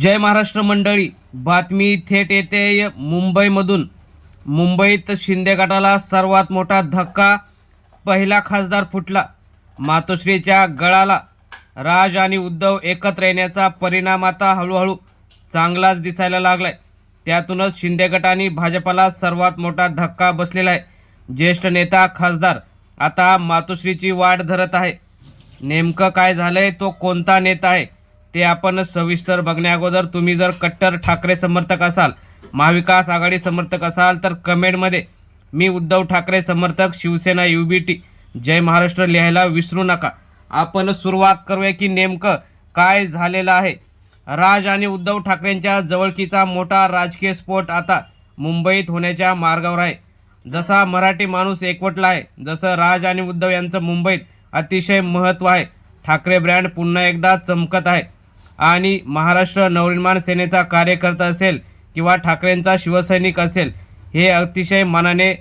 जय महाराष्ट्र मंडळी बातमी थेट येते मुंबईमधून. मुंबईत शिंदे गटाला सर्वात मोठा धक्का पहिला खासदार फुटला. मातोश्रीच्या गळाला राज आणि उद्धव एकत्र येण्याचा परिणाम आता हळूहळू चांगलाच दिसायला लागलाय. त्यातूनच शिंदे गटाने भाजपाला सर्वात मोठा धक्का बसलेला आहे. ज्येष्ठ नेता खासदार आता मातोश्रीची वाट धरत आहे. नेमकं काय झालंय तो कोणता नेता आहे? ते आपण सविस्तर बघण्या अगोदर तुम्ही जर कट्टर ठाकरे समर्थक असाल महाविकास आघाडी समर्थक असाल तर कमेंटमध्ये मी उद्धव ठाकरे समर्थक शिवसेना युबीटी जय महाराष्ट्र लिहायला विसरू नका. आपण सुरुवात करूया की नेमकं काय झालेलं आहे. राज आणि उद्धव ठाकरेंच्या जवळकीचा मोठा राजकीय स्फोट आता मुंबईत होण्याच्या मार्गावर आहे. जसा मराठी माणूस एकवटला आहे जसं राज आणि उद्धव यांचं मुंबईत अतिशय महत्त्व आहे. ठाकरे ब्रँड पुन्हा एकदा चमकत आहे. आणि महाराष्ट्र नवनिर्माण सेनेचा कार्यकर्ता असेल किंवा ठाकरेंचा शिवसैनिक असेल हे अतिशय मनाने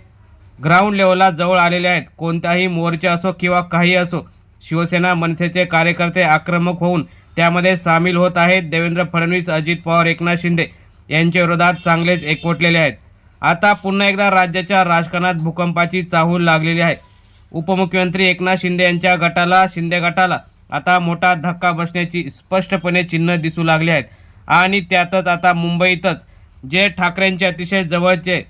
ग्राउंड लेवलला जवळ आलेले आहेत. कोणताही मोर्चा असो किंवा काही असो शिवसेना मनसेचे कार्यकर्ते आक्रमक होऊन त्यामध्ये सामील होत आहेत देवेंद्र फडणवीस अजित पवार एकनाथ शिंदे यांच्या विरोधात चांगलेच एकवटलेले आहेत. आता पुन्हा एकदा राज्याच्या राजकारणात भूकंपाची चाहूल लागलेली आहे. उपमुख्यमंत्री एकनाथ शिंदे यांच्या गटाला शिंदे गटाला आता मोठा धक्का बसण्याची स्पष्टपणे चिन्ह दिसू लागले आहेत. आणि त्यातच आता मुंबईतच जे ठाकरेंचे अतिशय जवळचे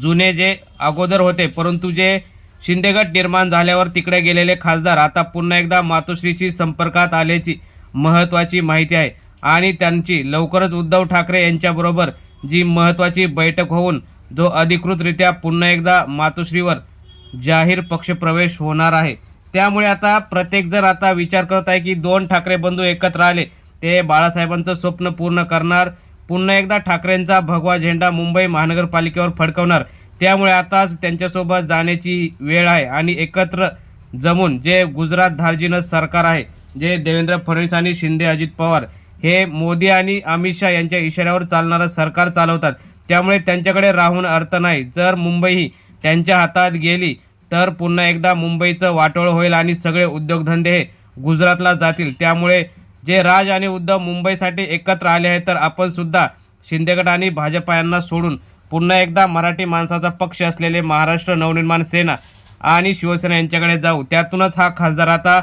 जुने जे अगोदर होते परंतु जे शिंदेगट निर्माण झाल्यावर तिकडे गेलेले खासदार आता पुन्हा एकदा मातोश्रीची संपर्कात आल्याची महत्त्वाची माहिती आहे. आणि त्यांची लवकरच उद्धव ठाकरे यांच्याबरोबर जी महत्त्वाची बैठक होऊन जो अधिकृतरित्या पुन्हा एकदा मातोश्रीवर जाहीर पक्षप्रवेश होणार आहे. त्यामुळे आता प्रत्येकजण आता विचार करत आहे की दोन ठाकरे बंधू एकत्र आले. ते बाळासाहेबांचं स्वप्न पूर्ण करणार. पुन्हा एकदा ठाकरेंचा भगवा झेंडा मुंबई महानगरपालिकेवर फडकवणार. त्यामुळे आताच त्यांच्यासोबत जाण्याची वेळ आहे आणि एकत्र जमून जे गुजरात धार्जिनं सरकार आहे जे देवेंद्र फडणवीस आणि शिंदे अजित पवार हे मोदी आणि अमित शहा यांच्या इशाऱ्यावर चालणारं सरकार चालवतात. त्यामुळे त्यांच्याकडे राहून अर्थ नाही. जर मुंबई ही त्यांच्या हातात गेली तर पुन्हा एकदा मुंबईचं वाटोळ होईल आणि सगळे उद्योगधंदे हे गुजरातला जातील. त्यामुळे जे राज आणि उद्धव मुंबईसाठी एकत्र आले आहेत तर आपण सुद्धा शिंदेगड आणि भाजपा यांना सोडून पुन्हा एकदा मराठी माणसाचा पक्ष असलेले महाराष्ट्र नवनिर्माण सेना आणि शिवसेना यांच्याकडे जाऊ. त्यातूनच हा खासदार आता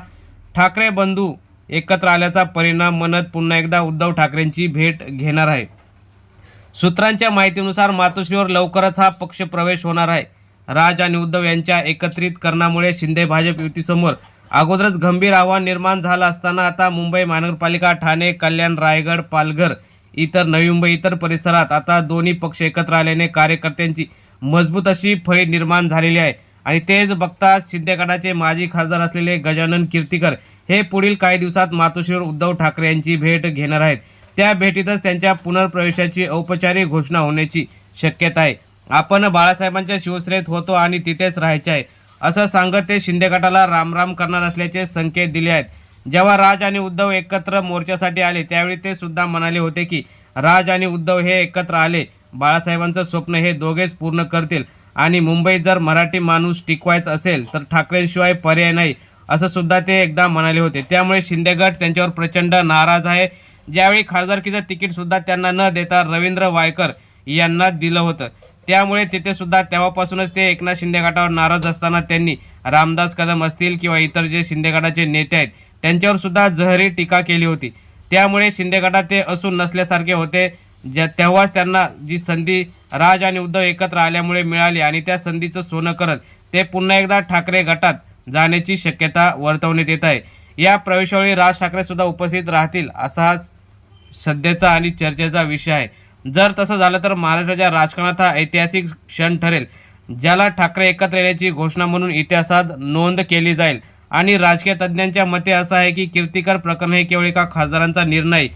ठाकरे बंधू एकत्र आल्याचा परिणाम म्हणत पुन्हा एकदा उद्धव ठाकरेंची भेट घेणार आहे. सूत्रांच्या माहितीनुसार मातोश्रीवर लवकरच हा पक्ष प्रवेश होणार आहे. राज आणि उद्धव यांच्या एकत्रितकरणामुळे शिंदे भाजप युतीसमोर अगोदरच गंभीर आव्हान निर्माण झालं असताना आता मुंबई महानगरपालिका ठाणे कल्याण रायगड पालघर इतर नवी मुंबई इतर परिसरात आता दोन्ही पक्ष एकत्र आल्याने कार्यकर्त्यांची मजबूत अशी फळी निर्माण झालेली आहे. आणि तेच बघता शिंदे गटाचे माजी खासदार असलेले गजानन कीर्तीकर हे पुढील काही दिवसात मातोश्रीवर उद्धव ठाकरे यांची भेट घेणार आहेत. त्या भेटीतच त्यांच्या पुनर्प्रवेशाची औपचारिक घोषणा होण्याची शक्यता आहे. आपण बाळासाहेबांच्या शिवसेनेत होतो आणि तिथेच राहायचे आहे. असं सांगत ते शिंदे गटाला रामराम करणार असल्याचे संकेत दिले आहेत. जेव्हा राज आणि उद्धव एकत्र मोर्चासाठी आले त्यावेळी ते सुद्धा म्हणाले होते की राज आणि उद्धव हे एकत्र आले. बाळासाहेबांचं स्वप्न हे दोघेच पूर्ण करतील. आणि मुंबईत जर मराठी माणूस टिकवायचा असेल तर ठाकरेंशिवाय पर्याय नाही असं सुद्धा ते एकदा म्हणाले होते. त्यामुळे शिंदे गट त्यांच्यावर प्रचंड नाराज आहे. ज्यावेळी खासदारकीचं तिकीट सुद्धा त्यांना न देता रवींद्र वायकर यांना दिलं होतं. त्यामुळे तिथे सुद्धा तेव्हापासूनच ते एकनाथ शिंदे गटावर नाराज असताना त्यांनी रामदास कदम असतील किंवा इतर जे शिंदे गटाचे नेते आहेत त्यांच्यावर सुद्धा जहरी टीका केली होती. त्यामुळे शिंदे गटात ते असून नसल्यासारखे होते. ज्या तेव्हाच त्यांना जी संधी राज आणि उद्धव एकत्र आल्यामुळे मिळाली आणि त्या संधीचं सोनं करत ते पुन्हा एकदा ठाकरे गटात जाण्याची शक्यता वर्तवण्यात येत आहे. या प्रवेशावेळी राज ठाकरे सुद्धा उपस्थित राहतील असा सध्याचा आणि चर्चेचा विषय आहे. जर तसं झालं तर महाराष्ट्राच्या राजकारणात हा ऐतिहासिक क्षण ठरेल ज्याला ठाकरे एकत्र येण्याची घोषणा म्हणून इतिहासात नोंद केली जाईल. आणि राजकीय तज्ज्ञांच्या मते असं आहे की कीर्तिकर प्रकरण हे केवळ एका खासदारांचा निर्णय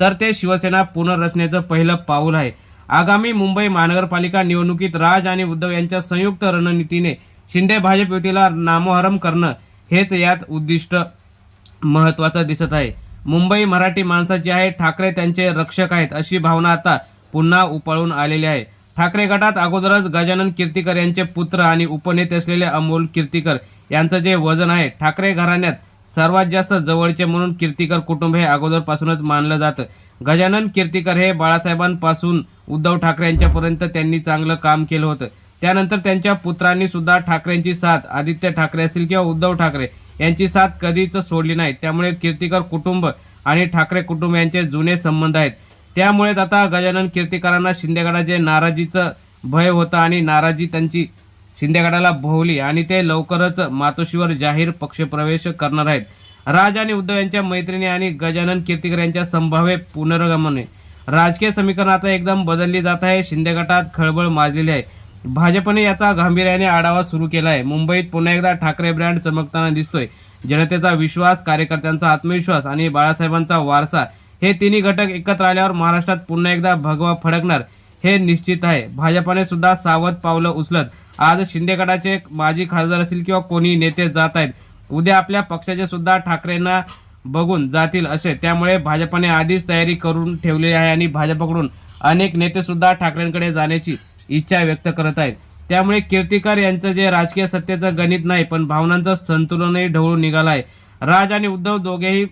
तर ते शिवसेना पुनर्रचनेचं पहिलं पाऊल आहे. आगामी मुंबई महानगरपालिका निवडणुकीत राज आणि उद्धव यांच्या संयुक्त रणनीतीने शिंदे भाजप युतीला नामोहरम करणं हेच यात उद्दिष्ट महत्त्वाचं दिसत आहे. मुंबई मराठी माणसाची आहे ठाकरे त्यांचे रक्षक आहेत अशी भावना आता पुन्हा उपाळून आलेले आहे. ठाकरे गटात अगोदरच गजानन कीर्तीकर यांचे पुत्र आणि उपनेते असलेले अमोल कीर्तीकर यांचं जे वजन आहे ठाकरे घराण्यात सर्वात जास्त जवळचे म्हणून कीर्तिकर कुटुंब हे अगोदरपासूनच मानलं जातं. गजानन कीर्तिकर हे बाळासाहेबांपासून उद्धव ठाकरे यांच्यापर्यंत त्यांनी चांगलं काम केलं होतं. त्यानंतर त्यांच्या पुत्रांनी सुद्धा ठाकरेंची साथ आदित्य ठाकरे असतील किंवा उद्धव ठाकरे यांची साथ कधीच सोडली नाही. त्यामुळे कीर्तिकर कुटुंब आणि ठाकरे कुटुंब यांचे जुने संबंध आहेत. त्यामुळेच आता गजानन कीर्तिकरांना शिंदेगडाचे नाराजीचं भय होतं आणि नाराजी त्यांची शिंदेगडाला भोवली आणि ते लवकरच मातोश्रीवर जाहीर पक्षप्रवेश करणार आहेत. राज आणि उद्धव यांच्या मैत्रिणी आणि गजानन कीर्तिकर यांच्या संभाव्य पुनर्गमने. राजकीय समीकरण आता एकदम बदलली जात आहे. शिंदे गटात खळबळ माजलेली आहे. भाजपने याचा गांभीर्याने आढावा सुरू केला आहे मुंबईत पुन्हा एकदा ठाकरे ब्रँड चमकताना दिसतोय. जनतेचा विश्वास कार्यकर्त्यांचा आत्मविश्वास आणि बाळासाहेबांचा वारसा हे तिन्ही घटक एकत्र आल्यावर महाराष्ट्रात पुन्हा एकदा भगवा फडकणार हे निश्चित आहे. भाजपाने सुद्धा सावध पावलं उचलत. आज शिंदे गटाचे माजी खासदार असतील किंवा कोणी नेते जात आहेत. उद्या आपल्या पक्षाचे सुद्धा ठाकरेंना बघून जातील असे. त्यामुळे भाजपाने आधीच तयारी करून ठेवलेली आहे आणि भाजपकडून अनेक नेतेसुद्धा ठाकरेंकडे जाण्याची इच्छा व्यक्त करत आहेत. त्यामुळे कीर्तिकर यांचं जे राजकीय सत्तेचं गणित नाही पण भावनांचं संतुलनही ढवळून निघालं आहे. राज आणि उद्धव दोघेही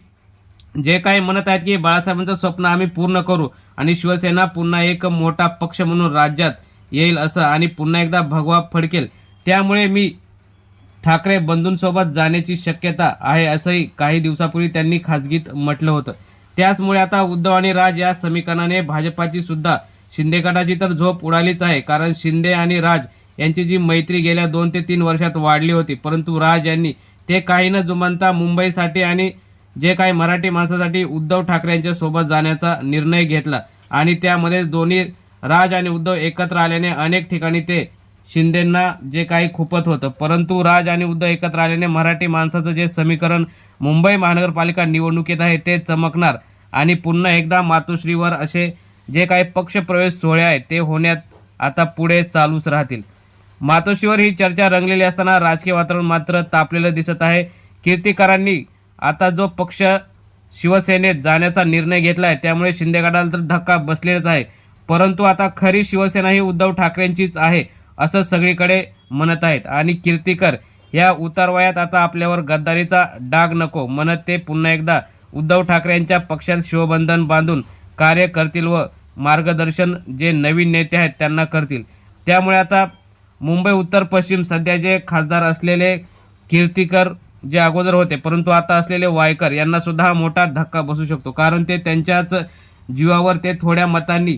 जे काही म्हणत आहेत की बाळासाहेबांचं स्वप्न आम्ही पूर्ण करू आणि शिवसेना पुन्हा एक मोठा पक्ष म्हणून राज्यात येईल असं आणि पुन्हा एकदा भगवा फडकेल. त्यामुळे मी ठाकरे बंधूंसोबत जाण्याची शक्यता आहे असंही काही दिवसापूर्वी त्यांनी खाजगीत म्हटलं होतं. त्याचमुळे आता उद्धव आणि राज या समीकरणाने भाजपाची सुद्धा शिंदे गटाची तर झोप उडालीच आहे कारण शिंदे आणि राज यांची जी मैत्री गेल्या दोन ते तीन वर्षात वाढली होती परंतु राज यांनी ते काही न जुमानता मुंबईसाठी आणि जे काही मराठी माणसासाठी उद्धव ठाकरे यांच्या सोबत जाण्याचा निर्णय घेतला. आणि त्यामध्ये दोन्ही राज आणि उद्धव एकत्र आल्याने अनेक ठिकाणी ते शिंदेंना जे काही खुपत होतं. परंतु राज आणि उद्धव एकत्र आल्याने मराठी माणसाचं जे समीकरण मुंबई महानगरपालिका निवडणुकीत आहे ते चमकणार. आणि पुन्हा एकदा मातोश्रीवर असे जे काही पक्षप्रवेश सोहळे आहेत ते होण्यात आता पुढे चालूच राहतील. मातोश्रीवर ही चर्चा रंगलेली असताना राजकीय वातावरण मात्र तापलेलं दिसत आहे. कीर्तिकरांनी आता जो पक्ष शिवसेनेत जाण्याचा निर्णय घेतला आहे त्यामुळे शिंदे गटाला तर धक्का बसलेलाच आहे. परंतु आता खरी शिवसेना ही उद्धव ठाकरेंचीच आहे असं सगळीकडे म्हणत आहेत. आणि कीर्तिकर या उतारवयात आता आपल्यावर गद्दारीचा डाग नको म्हणत ते पुन्हा एकदा उद्धव ठाकरे यांच्या पक्षात शिवबंधन बांधून कार्य करतील व मार्गदर्शन जे नवीन नेते आहेत त्यांना करतील. त्यामुळे आता मुंबई उत्तर पश्चिम सध्याचे खासदार असलेले कीर्तिकर जे अगोदर होते परंतु आता असलेले वायकर यांना सुद्धा हा मोठा धक्का बसू शकतो. कारण ते त्यांच्याच जीवावर ते थोड्या मतांनी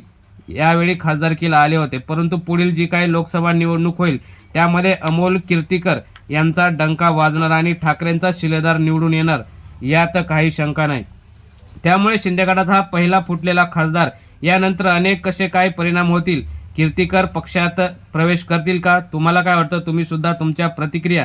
यावेळी खासदारकीला आले होते. परंतु पुढील जी काही लोकसभा निवडणूक होईल त्यामध्ये अमोल कीर्तिकर यांचा डंका वाजणार आणि ठाकरेंचा शिलेदार निवडून येणार यात काही शंका नाही. त्यामुळे शिंदेगडाचा हा पहिला फुटलेला खासदार यानंतर अनेक कसे काय परिणाम होतील कीर्तिकर पक्षात प्रवेश करतील का? तुम्हाला काय वाटतं? तुम्ही सुद्धा तुमच्या प्रतिक्रिया